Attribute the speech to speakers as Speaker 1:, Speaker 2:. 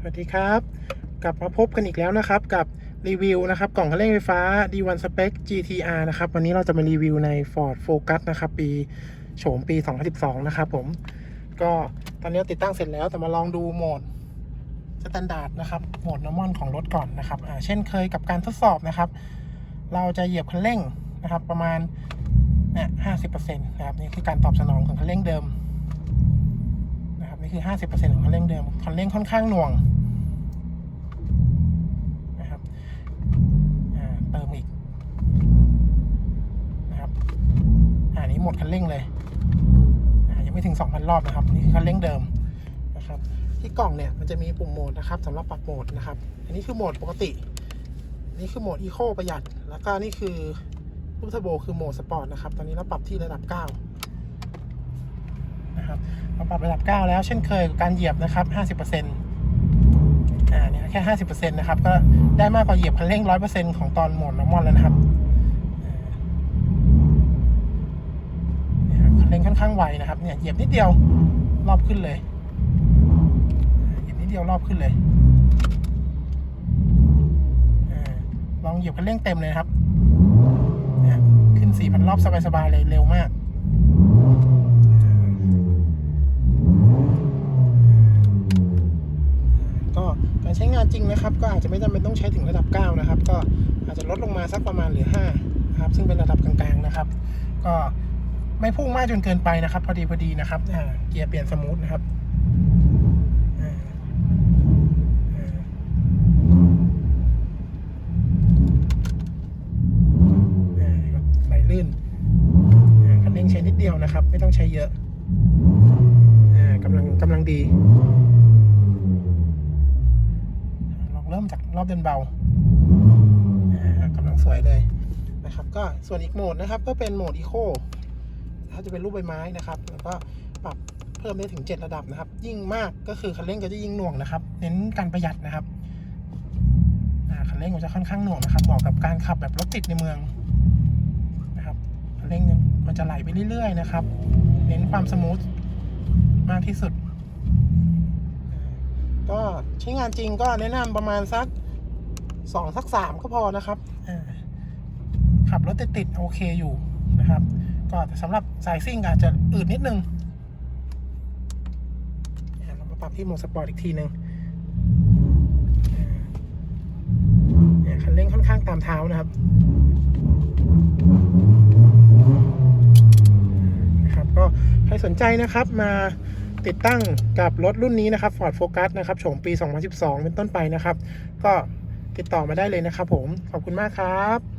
Speaker 1: สวัสดีครับ กลับมาพบกันอีกแล้วนะครับ กับรีวิวนะครับ กล่องคันเร่งไฟฟ้า D1 Spec GTR นะครับ วันนี้เราจะมารีวิวใน Ford Focus นะครับ ปีโฉมปี 2012 นะครับผมก็ตอนนี้ติดตั้งเสร็จแล้วแต่มาลองดูโหมดสแตนดาร์ดนะครับโหมด normal ของรถก่อนนะครับเช่นเคยกับการทดสอบนะครับ เราจะเหยียบคันเร่งนะครับ ประมาณเนี่ย50%นะครับนี่คือการตอบสนองของคันเร่งเดิม นะครับนี่คือ 50%ของคันเร่งเดิมคันเร่งค่อนข้างหน่วงนะครับอ่าเติมอีกนะครับอ่านี้หมดคันเร่งเลยอ่ายังไม่ถึง 2,000 รอบนะครับ นี่คือคันเร่งเดิมนะครับที่กล่องเนี่ยมันจะมีปุ่มโหมดนะครับสำหรับปรับโหมดนะครับ อันนี้คือโหมดปกติ นี่คือโหมดอีโคประหยัด แล้วก็นี่คือรูปเทอร์โบคือโหมดสปอร์ตนะครับ ตอนนี้เราปรับที่ระดับ 9 นะครับเราปรับระดับ 9 แล้วเช่นเคยการเหยียบนะครับ 50%อ่าเนี่ยแค่ 50%นะครับก็ได้มากกว่าเหยียบคันเร่ง 100%ของตอนโหมดนอร์มอลแล้วนะครับเนี่ยคันเร่งค่อนข้างไวนะครับเนี่ยเหยียบนิดเดียวรอบขึ้นเลย เหยียบนิดเดียวรอบขึ้นเลยลองเหยียบคันเร่งเต็มเลยครับเนี่ยขึ้น 4,000 รอบสบายๆเลยเร็วมาก จริงนะครับ ก็อาจจะไม่จำเป็นต้องใช้ถึงระดับ 9 นะครับ ก็อาจจะลดลงมาสักประมาณเหลือ5นะครับ ซึ่งเป็นระดับกลางๆนะครับ ก็ไม่พุ่งมากจนเกินไปนะครับ พอดีพอดีนะครับเกียร์เปลี่ยนสมูทนะครับไหลลื่นคันเร่งใช้นิดเดียวนะครับ ไม่ต้องใช้เยอะกำลังกำลังดี เริ่มจากรอบเดินเบาอ่ากำลังสวยเลยนะครับ ก็ส่วนอีกโหมดนะครับ ก็เป็นโหมดอีโคถ้าจะเป็นรูปใบไม้นะครับ แล้วก็ปรับเพิ่มได้ถึง 7 ระดับนะครับ ยิ่งมากก็คือคันเร่งก็จะยิ่งหน่วงนะครับ เน้นการประหยัดนะครับอ่าคันเร่งมันจะค่อนข้างหน่วงนะครับเหมาะกับการขับแบบรถติดในเมืองนะครับคันเร่งมันจะไหลไปเรื่อยๆนะครับ เน้นความสมูทมากที่สุด ก็ใช้งานจริงก็แนะนำประมาณสักสองสักสามก็พอนะครับขับรถติดๆโอเคอยู่นะครับ ก็แต่สำหรับสายซิ่งอาจจะอืดนิดนึงอ่าเรามาปรับที่โหมดสปอร์ตอีกทีหนึ่งเนี่ยคันเร่งค่อนข้างตามเท้านะครับนะครับ ก็ใครสนใจนะครับมา ติดตั้งกับรถรุ่นนี้นะครับ Ford Focus นะครับโฉมปี 2012 เป็นต้นไปนะครับ ก็ติดต่อมาได้เลยนะครับผม ขอบคุณมากครับ